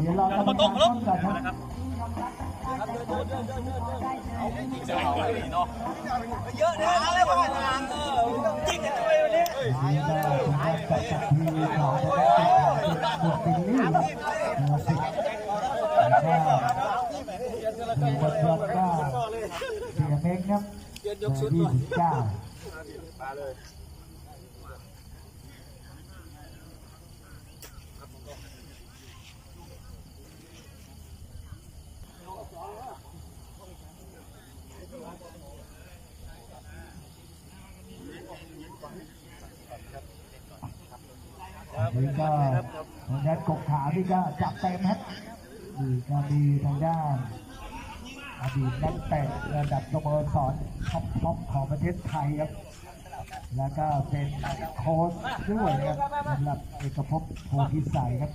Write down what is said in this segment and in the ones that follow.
เดี๋ยวเราจะมาต้นกันครับเยอะนะอะไรประมาณนั้นเออจริงจะช่วยวันนี้นี่ก็เป็นการจัดทีขอเป็นลี่สิบแล้วก็มีบทยกก็เสียเม้ง ครับยี่สิบเก้านี่ก็ทางด้านกบขานี่ก็จับเต็มครับนี่ก็มีทางด้านอดีตนักเตะระดับสโมสร ท็อปท็อปของประเทศไทยครับ แล้วก็เป็นโค้ชด้วยครับสำหรับเอกภพโพธิสัยครับ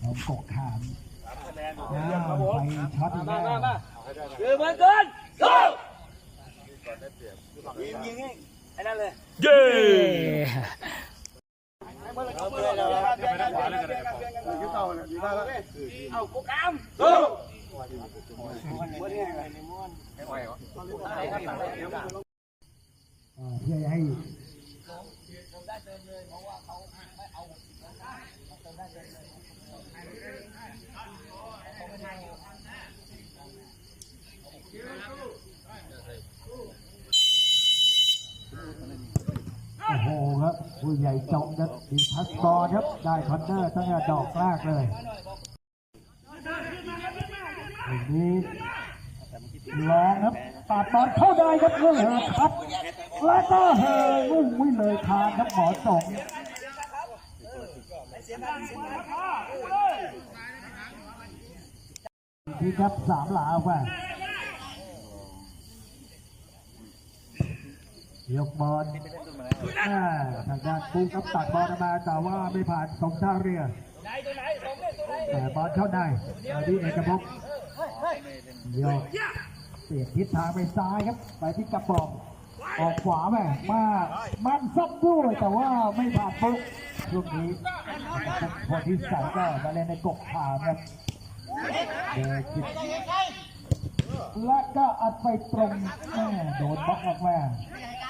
ของกบขามอ้าวไปช็อตอีกแล้วคือเหมือนกันสู้ยิงยิงไอ้นั่นเลยเย้เอากุ๊กอ้ามสู้อ่า เพื่อให้โอ้โหครับผู้ใหญ่จงครับดีพัสกอร์ครับ ได้คอนเนอร์ตั้งแต่ดอกแรกเลย ลองครับตัดบอลเข้าได้ครับเรื่องเหรอครับ แล้วก็เฮยวิ่งวิ่งเลยทางครับหมอสงที่ครับสามหลาออกมายกบอลอ่าทางด้านปูครับตัดบอลมาแต่ว่าไม่ผ่านสองท่าเรือแต่บอลเข้าได้มาที่เอกภพ โยกเปลี่ยทิศทางไปซ้ายครับ ไปที่กระบอกออกขวาแม่มามันซับด้วยแต่ว่าไม่ผ่านปุ๊บช่วงนี้พอที่ใส่ก็มาเล่นในกกขามครับเดจิตและก็อัดไปตรงแม่โดนบล็อกออกมา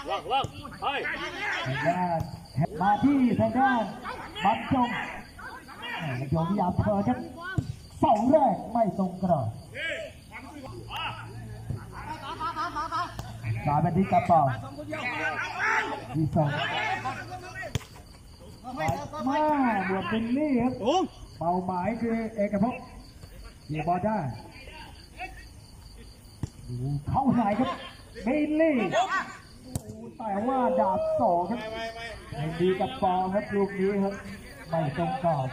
ว่างว่างไปมาที่ทางด้านบัตจงแม่โยมยามเธอครับเสาแรกไม่ตรงกรอบ สายไปที่กระป๋าที่สองมาบวกเป็นนี่ครับเป้าหมายคือเอกภพเกี่ยบอลได้เข้าไหนครับเบลลี่แต่ว่าดาบสองครับดีกับปองครับลูกนี้ครับไม่ตรงกรอบ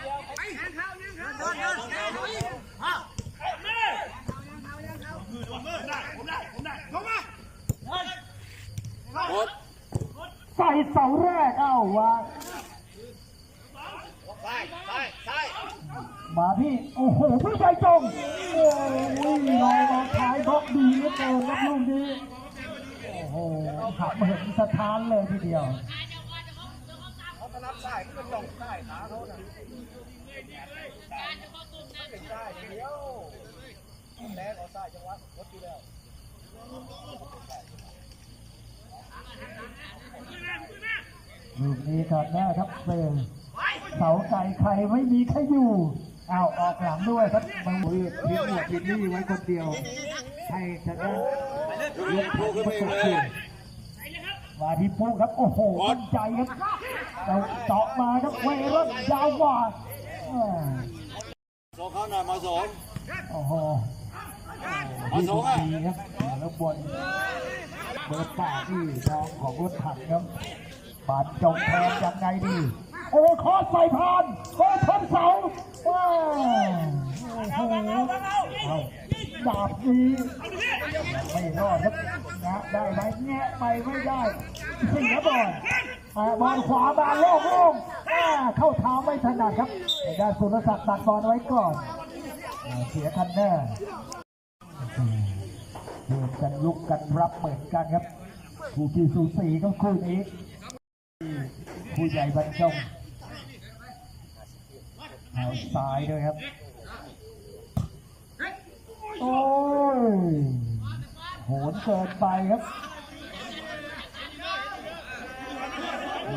ใส่เสาแรกเอ้าวางมาที่โอ้โหพี่ใจจงโอ้ยลอยมาท้ายบล็อกดีเหลือเกินครับลูกนี้โอ้โหหักมาเห็นสถานเลยทีเดียวลูกนี้ก่อนแน่ครับเซลเสาไก่ใครไม่มีใครอยู่อ้าวออกหลังด้วยครับมาหมุนทิ้งหมวกทิ้งนี่ไว้คนเดียว ให้ชนะยกผู้ประกบคู่มาที่ปุ๊ครับโอ้โหมั่นใจครับเราเจาะมาครับเวรถยาวกว่าอ่าโซเข้าหน่อยมาสมโอ้โหมาสองอะดีครับแล้วบน เบอร์แปดที่ทองของรถถังครับบาดจงแทนยังไงดี โอ้คอใส่พานคอชนเสาว้าวโอ้โหดาบนี้ไม่รอดครับนะได้ไหมแงะไปไม่ได้เสียบอลอ่าบอลขวาบาลโล่งโล่งอ่าเข้าเท้าไม่ถนัดครับแต่ด้านสุรศักดิ์ตัดบอลไว้ก่อนเสียคันแน่เดิน กันลุกกันรับเหมือนกันครับคู่ที่สูสีก็คู่นี้ผู้ใหญ่บรรจงเอาซ้ายด้วยครับ โอ้ยโหนเกินไปครับ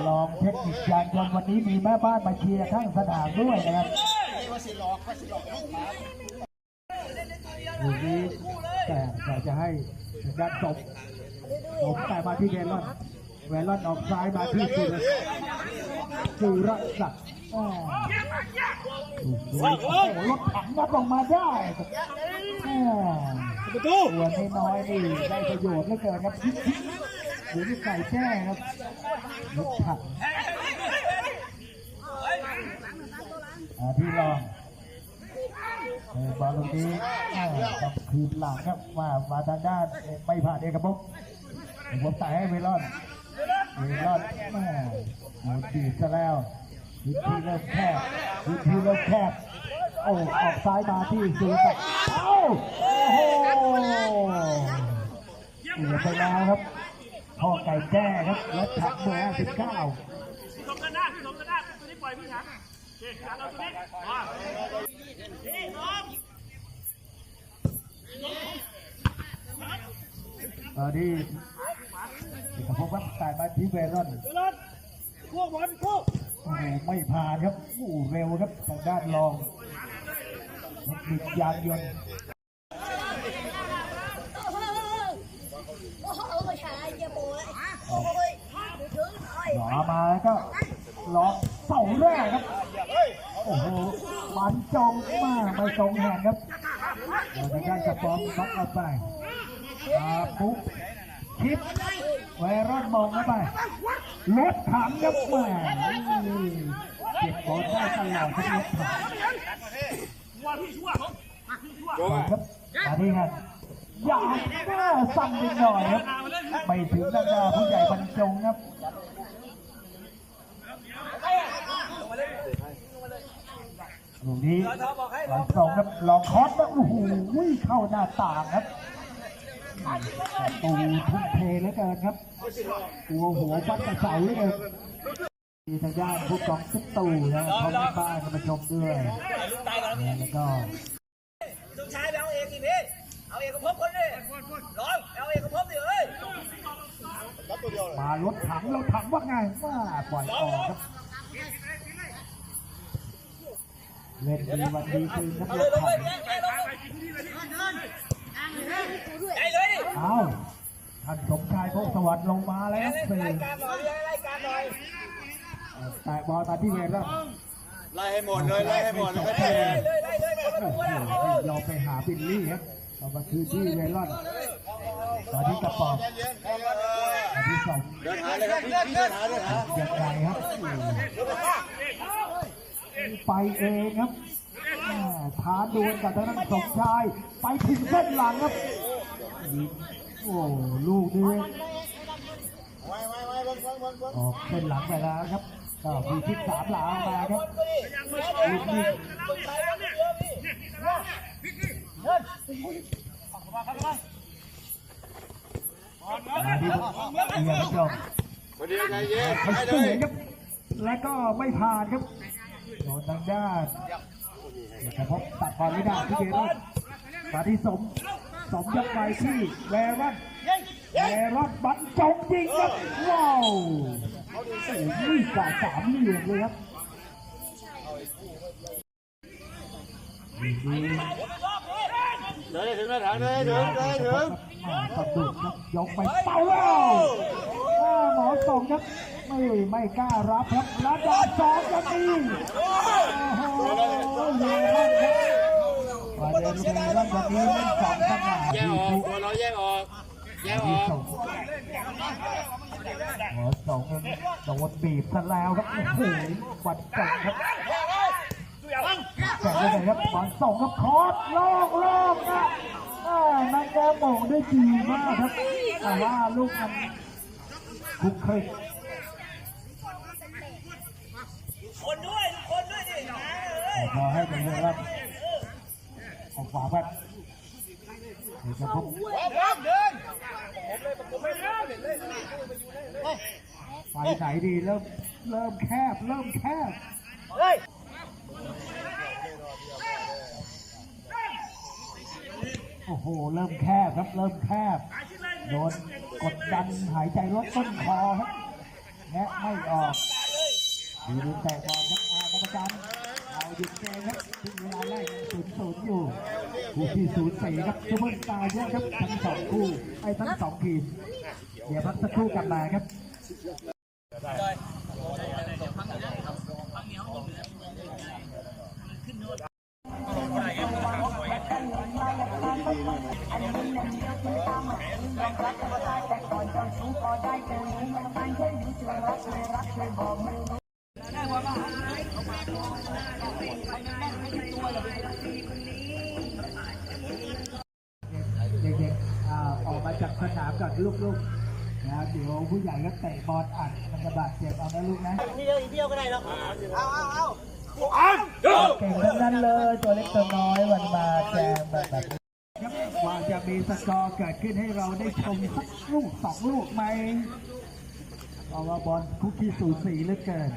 ลองเทคนิคยานยนต์วันนี้มีแม่บ้านมาเชียร์ข้างสนามด้วยนะครับอยู่นี้ แต่แต่จะให้ด้านศพผมแต่มาที่เวลอนเวลอนออกซ้ายมาที่สุรสุรศักดิ์อ้าโอ้รถถังนับลงมาได้ประตูตัวน้อยนี่ได้ประโยชน์เหลือเกินครับหรือไก่แจ้ครับรถถังอ่าที่รอง เออบอลลูกนี้อ่าต้องคืนหลังครับมามาทางด้านไม่ผ่านเอกภพผมใส่ให้เวลอนเวลอนแม่โหดีซะแล้วพื้นที่เริ่มแคบพื้นที่เริ่มแคบโอ้ออกซ้ายมาที่สุรศักดิ์เอาโอ้โหเหลือไปแล้วครับพ่อไก่แจ้ครับรถถังเบอร์สิบเก้าสมกันหน้าสมกันหน้าตัวนี้ปล่อยพี่ถังโอเคถังเอาตัวนี้มา ตอนนี้เอกภพวัดสายมาที่เวรอนเวลาพวกบอลพวกโอ้โหไม่ผ่านครับโอ้เร็วครับทางด้านรองเทคนิคยานยนต์หไม่ใช่เจ้าโบยโอ้ยถึงไอ้หลอมาก็ล็อกเสาแรกครับ โอ้โหมันจงมากไม่ตรงแหนครับ เดี๋ยวทางด้กระป๋อมบล็อกเอาไปอาปุ๊บคิดไวรอนมองเข้าไปรถถังครับแหม่เก็บบอลได้ตลอดครับรถถังครับมาที่ครับอยากแม่สั่งนิดหน่อยครับ ไม่ถึงด้านหน้าผู้ใหญ่บรรจงครับ ลูกนี้หลังสองครับลองคอสแล้วโอ้โหเข้าหน้าต่างครับประตูทุ่มเทเหลือเกินครับตัวหัวฟัดกระเสาเลยมีทางด้านผู้กองตุ๊กตู่นะเขาไม่บ้านมาชมด้วยแล้วก็ลูกชายไปเอาเองดิพี่เอาเองกับพบคนดิร้องเอาเองกับพบดิเอ้ยมารถถังรถถังว่าไงว่าปล่อยออกครับ เล่นดีวันดีคืนครับรถถังเอาท่านสมชายพงสวัสดิ์ลงมาแล้วสี่แต่บอลมาที่เวรแล้วไล่ให้หมดเลยไล่ให้หมดเลยเราไปหาบิลลี่ครับเรามาคือที่เวรอนตอนนี้กระป๋องตอนที่สองเดินหาเลยครับพี่พี่เดินหาเดินหายังไงครับ ไปเองครับแม่ท้าดวลกับทางด้านสมชาย ไปถึงเส้นหลังครับโอ้ลูกนี้ออกเส้นหลังไปแล้วครับก็มีทิศสามหลามาครับลูกนี้มาที่เอียงจบพอดีใจเย็นเขาให้เลยครับแล้วก็ไม่ผ่านครับ ทางด้านแต่พบตัดบอลไม่ได้ที่เดรนมาที่สม สมยกไปที่แวรอนแวรอนบันจงยิงครับ ว้าวโอ้โหกาสามเหลี่ยมเลยครับเดินถึงหน้าถังเลยถึงเลยถึงสะดุครับยกไปเป่าแล้ว งครับไม่ไม่กล้ารับครับระดับสองยังมีโอ้โหเยอะมากครับประเด็นเยอะมาวันนี้เล่นสองขนาดแยกออกตัวเราแยกออกแยกออกส่งหมอส่งโดนบีบซะแล้วครับโอ้โหวัดจังครับแต่ยังไงครับบอลส่งครับคอร์สโลกโลกนะอ่านักแกมองได้ดีมากครับแต่ว่าลูกมัน คุกคลิกคนด้วยคนด้วยดินะเอ้ยพอให้เป็นเรื่องรับออกขวาพัดเดี๋ยวจะพบเดินไปไหนดีเริ่มเริ่มแคบเริ่มแคบเฮ้ยโอ้โห เริ่มแคบครับ เริ่มแคบโดน กดดันหายใจลดต้นคอครับแงะไม่ออกดีดูแตกบอนครับอาปรรมการเอาหยุดเกมครับถึงเวลาแรกศูนย์ศูนย์อยู่คู่ที่ศูนย์สี่ครับซุปเปอร์สตาร์เยอะครับทั้งสองคู่ไอ้ทั้งสองทีมเดี๋ยวพักสักครู่กลับมาครับ ผู้ใหญ่ก็เตะบอลอัดมันจะบาดเจ็บเอานะลูกนะทีเดียวอีกเดียวก็ได้หรอกเอาเอาเอาเก่งทั้งนั้นเลยตัวเล็กตัวน้อยวันมาแจมแบบแบบนี้ครับว่าจะมีสกอร์เกิดขึ้นให้เราได้ชมสักลูกสองลูกไหมเพราะว่าบอลคุกที่สูสีเหลือเกิน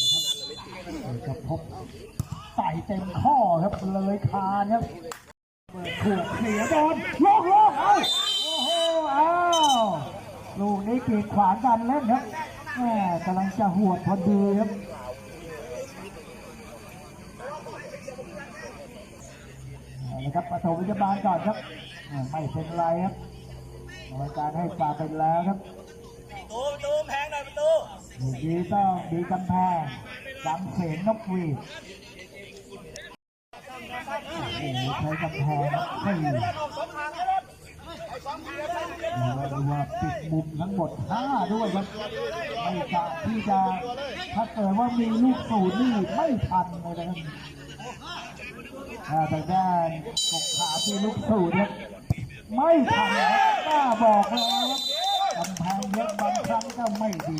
นะครับกับพบใส่เต็มข้อครับเลยคานครับเปิดขวดเสียบอลโลกโลกเอ้าโอ้โหอ้าว ลูกนี้กีดขวางการเล่นครับแม่กำลังจะหวดพอดีครับนะครับปฐมพยาบาลก่อนครับอ่าไม่เป็นไรครับกรรมการให้ปาเป็นแล้วครับตูประตูแพงหน่อยประตูอยู่ดีต้องดีกำแพงจำเสียงนกหวีดโอ้โหใช้กำแพงไม่เรียกว่าปิดมุมทั้งหมดห้าด้วยครับไม่กะที่จะถ้าเกิดว่ามีลูกสูนี่ไม่ทันเลยนะครับอ่าแต่ด้านกบขาที่ลูกสูดครับไม่ทันกล้าบอกแล้วครับกำแพงเยอะบางครั้งก็ไม่ดี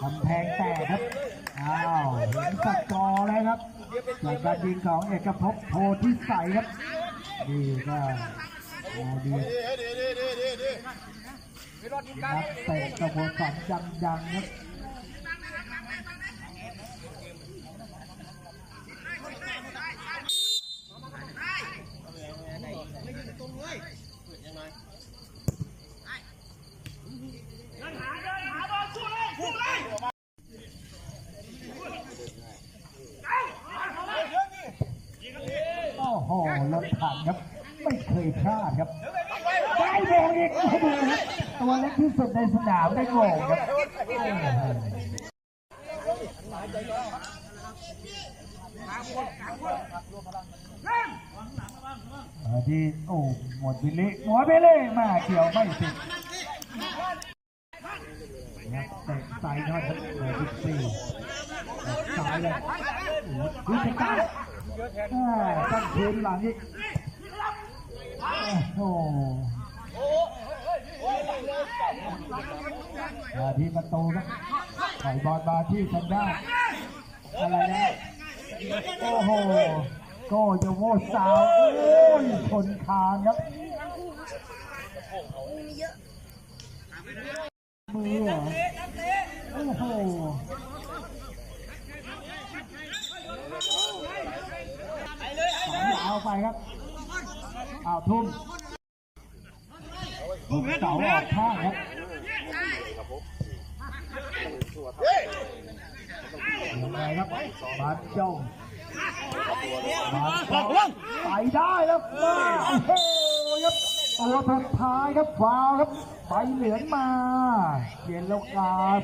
กำแพงแตกครับอ้าวเห็นสกอร์แล้วครับจากการยิงของเอกภพโพธิใสครับดีก็ อ่าดีนับเตะกระโบสันยังยังๆครับ เดินหาเดินหาบอลสู้เลยสู้เลย โอ้โหรถถังครับ ไม่เคย พลาดครับได้โมงอีกตัวเล็กที่สุดในสนามได้โมงครับโอ้โหเออที่โอ้หมดวิลลี่หมดวิลลี่มาเกี่ยวไม่ติดนักเตะใส่หน่อยครับเบอร์สิบสี่สายเลยโอ้โหวิจารณ์อ่าตั้งคืนหลังอีก โอ้มาที่ประตูครับปล่บอลมาที่ทางด้านอะไรนะโอ้โหโก็จะโวสาวโอ้ยชนคานครับมือโอ้โหสายยาไปครับ อ้าวทุ่มทุ่มเสาออกข้างครับยังไงครับบาสจงบาสจงไปได้แล้วมาโอ้โหครับตัวสุดท้ายครับฟาวล์ครับใบเหลืองมาเปลี่ยนโลกาส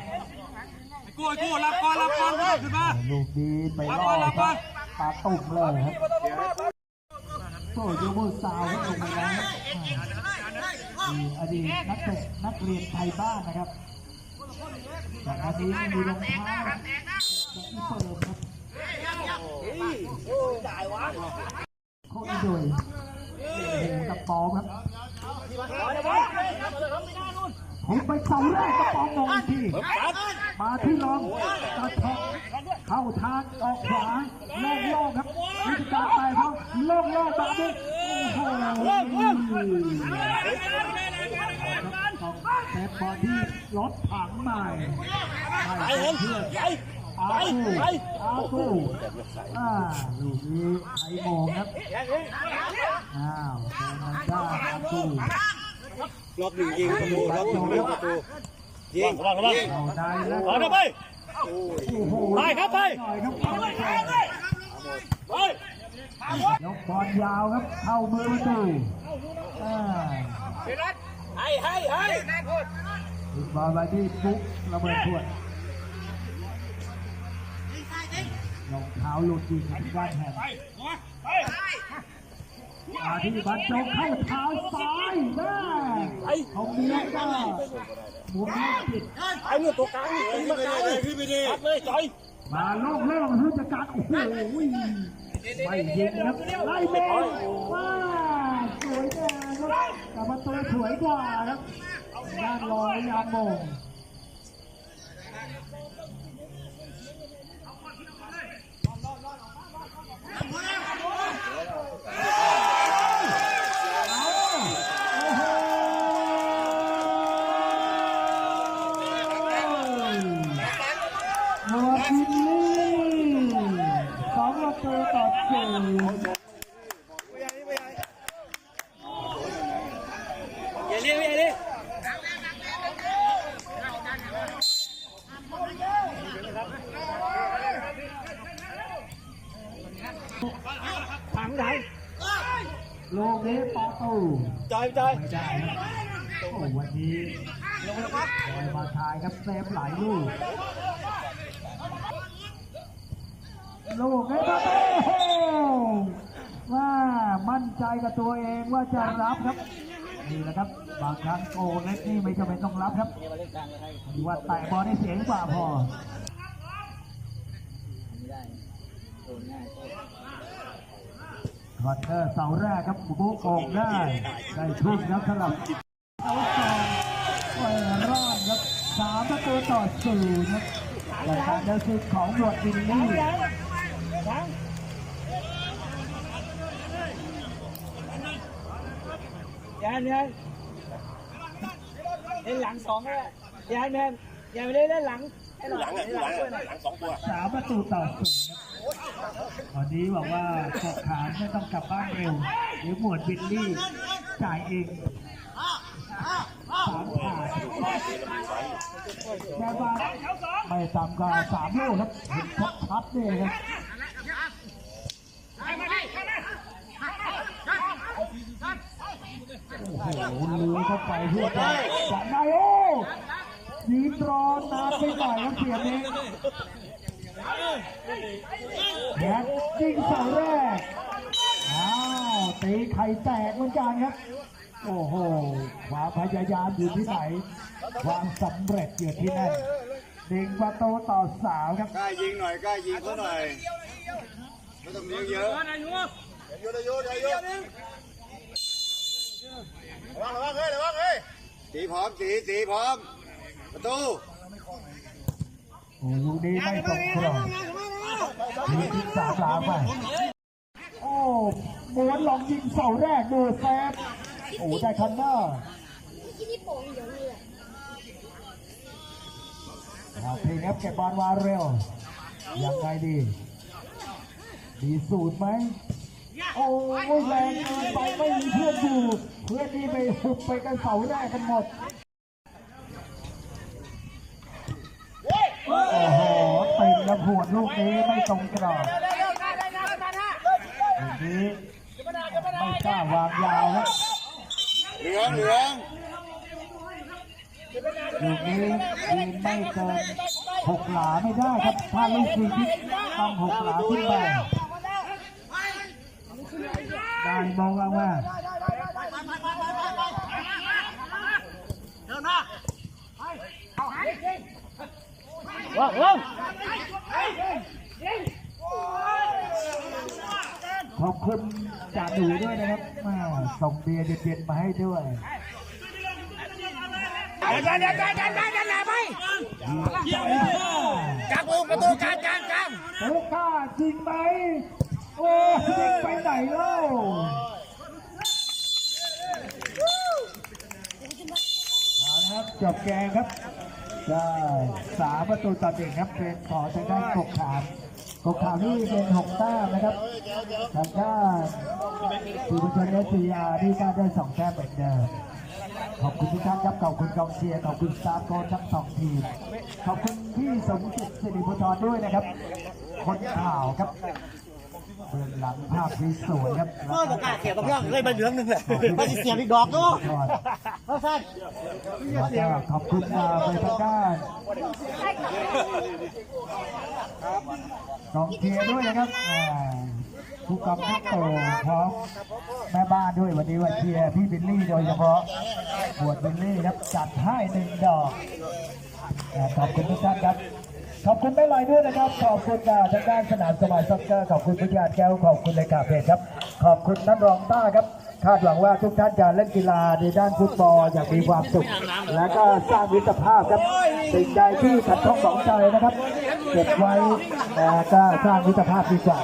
กู้กู้รับก่อนรับก่อนขึ้นมาลูกดีไปล่อครับตาตุ่มเลยครับ โซ่ยูมือสาวครับลงไปแล้วครับอ่ามีอดีตนักเตะนักเรียนไทยบ้านนะครับแต่อันนี้มีรองเท้าแบบที่เปิดครับโคตรดุยโอ้โหกระปอมครับผมไปเสาแรกกระปอมมองอีกทีมาที่รองกระทบ เข้าทางออกขวาโล่งโล่งครับวิธีการไปเขาโล่งโล่งแบบนี้โอ้โหของเซฟบอลที่รถถังใหม่ไปเห็นไปอาคูอาคูอ่าลูกนี้ไอโมองครับอ้าวเป็นทางด้านอาคูรอบหนึ่งยิงประตูรอบหนึ่งยิงประตูยิงระวังระวังเอาได้แล้วเอาเดี๋ยวไป ไปครับไปหน่อยครับเอาไปไปยกบอลยาวครับ เข้ามือประตูอ่าให้ให้ให้นายพูดติดบอลไปที่ปุ๊กระเบิดขวดรองเท้าหลุดอีกทางด้านแหนไปไป มาที่บรรจงเข้าเท้าซ้ายแม่เขาเมียก็หมุนลูกผิดไอ้เนี่ยตัวกลางนี่ตีมาไกลเลยขึ้นไปดิตัดเลยจอยมาโล่งเล่งผู้จัดการโอ้โหไม่ยิงครับไล่เบลว้าสวยงามครับแต่ประตูสวยกว่าครับด้านลอยยามโมงโอ้โหโรบินลี่สองประตูต่อศูนย์ อย่าเลี้ยงอย่าเลี้ยง ลูกนี้ประตูจอยจอยไม่ได้ครับโอ้โหวันนี้ลอยมาทายครับเซฟหลายลูกลูกนี้ประตูโอ้โหว่ามั่นใจกับตัวเองว่าจะรับครับนี่แหละครับบางครั้งโกเล็กนี่ไม่จำเป็นต้องรับครับดีว่าแตะบอลได้เสียงกว่าพอค อนเนอร์เสาแรกครับบุกโอ่งได้ได้ทุ่มครับสำหรับเอาสองไวรอดครับสามประตูต่อศูนย์ครับจากการเดินสุดของหลวดวินลี่ย่าเนี่ยเล่นหลังสองก็ได้อย่าแมนย่าไปเล่นเล่นหลังหลังหลังหลังสองตัวสามประตูต่อศูนย์ ตอนนี้บอกว่ากดขานไม่ต้องกลับบ้านเร็วเดี๋ยวหมวดวินลี่จ่ายเองสามขาดแค่ว่าไม่ต่ำกว่าสามลูกครับเห็นชัดๆเลยครับโอ้โหลือเข้าไปเพื่อจะจับได้โอ้ยีบรอนนานไปหน่อยครับเสียงนี้ แขกจริงเสาแรก อ้าวตีไข่แตกเหมือนกันครับ โอ้โหความพยายามอยู่ที่ไหน ความสำเร็จอยู่ที่นั่นหนึ่งประตูต่อสาวครับ กล้ายิงหน่อยกล้ายิงเขาหน่อยไม่ต้องเลี้ยงเยอะยอะเยอะเยอะเยอะระวังระวังเฮ้ยระวังเฮ้ยสีพร้อมสีสีพร้อมประตู โอ้ลูกนี้ไม่ตรงกรอบทีที่สามลาไปโอ้ม้วนลองยิงเสาแรกดูแซฟโอ้ได้คันหน้าที่นี่โป่งเดี๋ยวเลยเอาเพลงครับเก็บบอลมาเร็ว ยังไงดีมีสูตรไหม โอ้ยแรงเกินไปไม่มีเพื่อนอยู่ เพื่อนนี่ไปหุบไปกันเสาแรกกันหมด โอ้โห ตีนกระหวดลูกนี้ไม่ตรงกรอบลูกนี้ไม่กล้าวางยาวครับเหลืองเหลืองลูกนี้ยิงไม่เกินหกหลาไม่ได้ครับถ้าลูกฟรีคิกต้องหกหลาขึ้นไปได้มองว่าว่าว่าว่าง ขอบคุณจ่าดูด้วยนะครับม่ส่งเบียร์เย็นๆมาให้ด้วยเดี๋ยวเดี๋ยวเดี๋ยวเดี๋ยวเดี๋ยวเดี๋ยวเดี๋ยวไปยิงกลางวงประตูกลางกลางกลางโอ้กล้าจริงไหมโอ้ยิงไปไหนเล่าเอาละครับจบเกมครับ ได้สามประตูต่อหนึ่งครับเป็นของทางด้านกกขามกกขามนี่เป็นหกแต้มนะครับทางด้านสุพรรณชนเอสซีอาร์ที่การได้สองแต้มเหมือนเดิมขอบคุณทุกท่านครับขอบคุณกองเชียร์ขอบคุณสตาฟโค้ชทั้งสองทีมขอบคุณพี่สมจิตสิริพุทธรด้วยนะครับคนข่าวครับเบื้องหลังภาพที่สวยครับ ก็ประกาศเสียกับเรื่องเลยมาเหลืองหนึ่งเลยมาเสียอีกดอกดูเพราะสั้นแล้วก็ ขอบคุณมาไปทางด้านกองเชียร์ด้วยนะครับผู้กำกับโตพร้อมแม่บ้านด้วยวันนี้วันเชียร์พี่บิลลี่โดยเฉพาะปวดบิลลี่ครับจัดให้หนึ่งดอกขอบคุณทุกท่านครับขอบคุณแม่ลอยด้วยนะครับ ขอบคุณทางด้านสนามสมายซ็อกเกอร์ขอบคุณผู้การแก้วขอบคุณเลยกาเพจครับ ขอบคุณนักรองต้าครับ คาดหวังว่าทุกท่านจะเล่นกีฬาในด้านฟุตบอลอย่างมีความสุข และก็สร้างมิตรภาพครับสิ่งใดที่ขัดข้องสองใจนะครับ เก็บไว้แต่ก็สร้างมิตรภาพดีกว่า